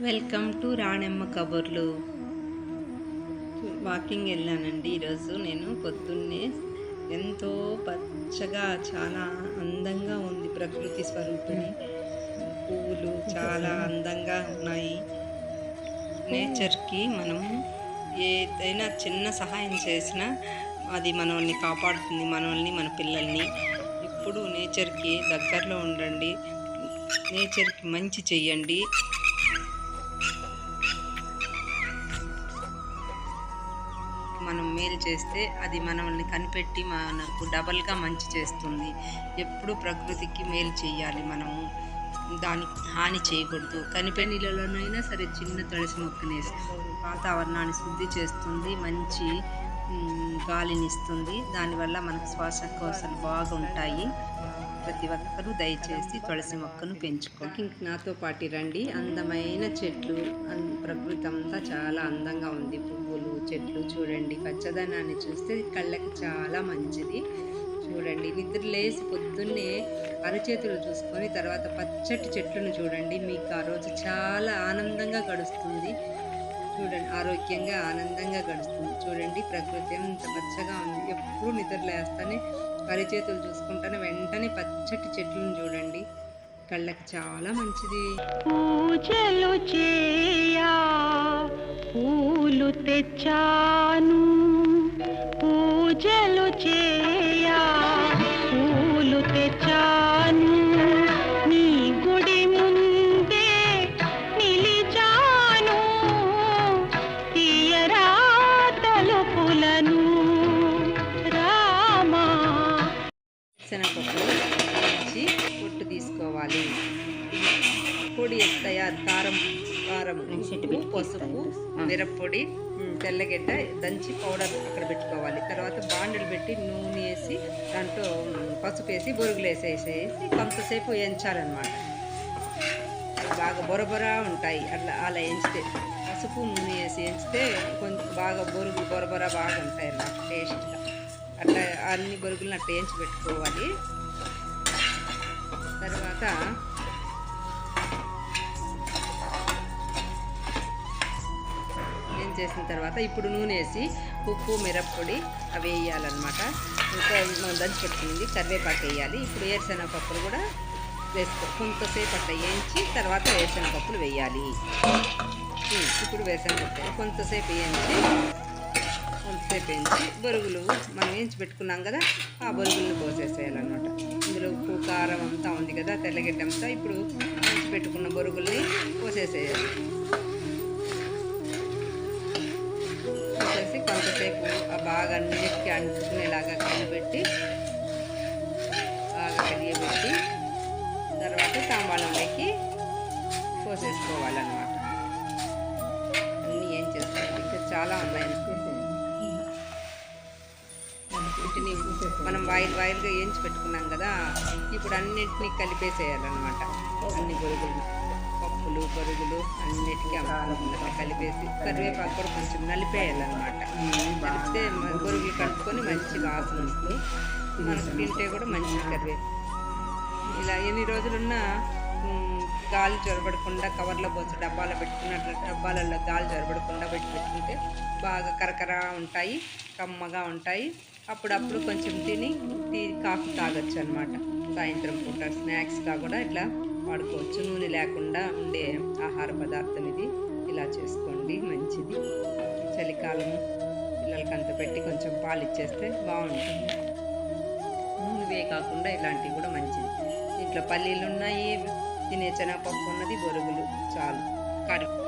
Welcome to Ranemma కబుర్లు. Walking వెళ్ళానండి ఈరోజు. నేను పొద్దున్నే ఎంతో పచ్చగా చాలా అందంగా ఉంది ప్రకృతి స్వరూపిణి. పువ్వులు చాలా అందంగా ఉన్నాయి. నేచర్కి మనము ఏదైనా చిన్న సహాయం చేసినా అది మనల్ని కాపాడుతుంది మనల్ని మన పిల్లల్ని. ఇప్పుడు నేచర్కి దగ్గరలో ఉండండి. నేచర్కి మంచి చెయ్యండి. మనం మేలు చేస్తే అది మనల్ని కనిపెట్టి మనకు డబల్గా మంచి చేస్తుంది. ఎప్పుడు ప్రకృతికి మేలు చేయాలి మనము. దానికి హాని చేయకూడదు. కనిపెనీళ్ళలోనైనా సరే చిన్న తులసి మొక్కనే వాతావరణాన్ని శుద్ధి చేస్తుంది. మంచి గాలినిస్తుంది గాలిని ఇస్తుంది. దానివల్ల మనకు శ్వాసకోశాలు బాగుంటాయి. ప్రతి ఒక్కరూ దయచేసి తులసి మొక్కను పెంచుకోండి. ఇంక నాతో పాటు రండి. అందమైన చెట్లు ప్రకృతి అంతా చాలా అందంగా ఉంది. ఇప్పుడు చెట్లు చూడండి. పచ్చదనాన్ని చూస్తే కళ్ళకి చాలా మంచిది. చూడండి. నిద్ర లేసి పొద్దున్నే అరచేతులు చూసుకొని తర్వాత పచ్చటి చెట్లను చూడండి. మీకు ఆ రోజు చాలా ఆనందంగా గడుస్తుంది. చూడండి. ఆరోగ్యంగా ఆనందంగా గడుస్తుంది. చూడండి. ప్రకృతి ఎంత పచ్చగా ఉంది. ఎప్పుడు నిద్ర లేస్తానే అరిచేతులు చూసుకుంటానే వెంటనే పచ్చటి చెట్లను చూడండి. కళ్ళకి చాలా మంచిది. పూజలు చేయా పూలు తెచ్చాను. పూజలు చే తయారు కారం కారం పసుపు మిరప్పొడి తెల్లగడ్డ దంచి పౌడర్ అక్కడ పెట్టుకోవాలి. తర్వాత బాండలు పెట్టి నూనె వేసి దాంట్లో పసుపు వేసి బొరుగులు వేసేసేసి కొంతసేపు వేయించాలన్నమాట. బాగా బొరబొర ఉంటాయి. అట్లా అలా వేయించితే పసుపు నూనె వేసి వేయించితే కొంచెం బాగా బొరుగులు బొరబొర బాగా ఉంటాయి అన్నమాట టేస్ట్గా అట్లా అన్ని బొరుగులను అట్లా వేయించి పెట్టుకోవాలి. తర్వాత చేసిన తర్వాత ఇప్పుడు నూనె వేసి ఉప్పు మిరప్పొడి అవి వేయాలన్నమాట. ఇంకా మనం దంచి పెట్టుకుంది కరివేపాకు వేయాలి. ఇప్పుడు వేరుశెనగ పప్పులు కూడా వేసుకో కొంతసేపు అట్లా వేయించి తర్వాత వేరుశెనగ పప్పులు వేయాలి ఇప్పుడు వేరుశెనగ పప్పులు కొంతసేపు వేయించి కొంతసేపు వేయించి బొరుగులు మనం వేయించి పెట్టుకున్నాం కదా ఆ బొరుగులను పోసేసేయాలన్నమాట. ఇందులో ఉప్పు కారం అంతా ఉంది కదా తెల్లగడ్డ అంతా ఇప్పుడు వేయించి పెట్టుకున్న బొరుగుల్ని పోసేసేయాలి. బాగా అన్నిటికీ అంటుకునేలాగా కలిపెట్టి బాగా కలియబెట్టి తర్వాత తాంబాలంలోకి పోసేసుకోవాలన్నమాట. అన్నీ ఏం చేస్తాం ఇంకా చాలా ఉన్నాయి. వీటిని మనం వాయిల్ వాయిల్గా వేయించి పెట్టుకున్నాం కదా ఇప్పుడు అన్నింటినీ కలిపేసేయాలన్నమాట. అన్ని గొడుగులు పొరుగులు అన్నిటికీ అట్లా కలిపేసి కరివేపాకు కూడా కొంచెం నలిపేయాలన్నమాట. నలిపితే మ- కట్టుకొని కలుపుకొని మంచి వాసన వస్తుంది. మనకు తింటే కూడా మంచి కరివేపాకు. ఇలా ఎన్ని రోజులున్నా గాలి చొరబడకుండా కవర్లో పోసి డబ్బాలో పెట్టుకున్నట్లు డబ్బాలలో గాలి చొరబడకుండా పెట్టి పెట్టుకుంటే బాగా కరకరా ఉంటాయి కమ్మగా ఉంటాయి. అప్పుడప్పుడు కొంచెం తిని టీ కాఫీ తాగొచ్చు అనమాట సాయంత్రం పూట స్నాక్స్గా కూడా ఇట్లా వాడుకోవచ్చు. నూనె లేకుండా ఉండే ఆహార పదార్థం ఇది ఇలా చేసుకోండి. మంచిది. చలికాలం పిల్లలకి అంత పెట్టి కొంచెం పాలు ఇచ్చేస్తే బాగుంటుంది నూనెవే కాకుండా ఇలాంటివి కూడా మంచిది. దీంట్లో పల్లీలు ఉన్నాయి తినే శనగపప్పు ఉన్నది బొరుగులు చాలు. కరుపు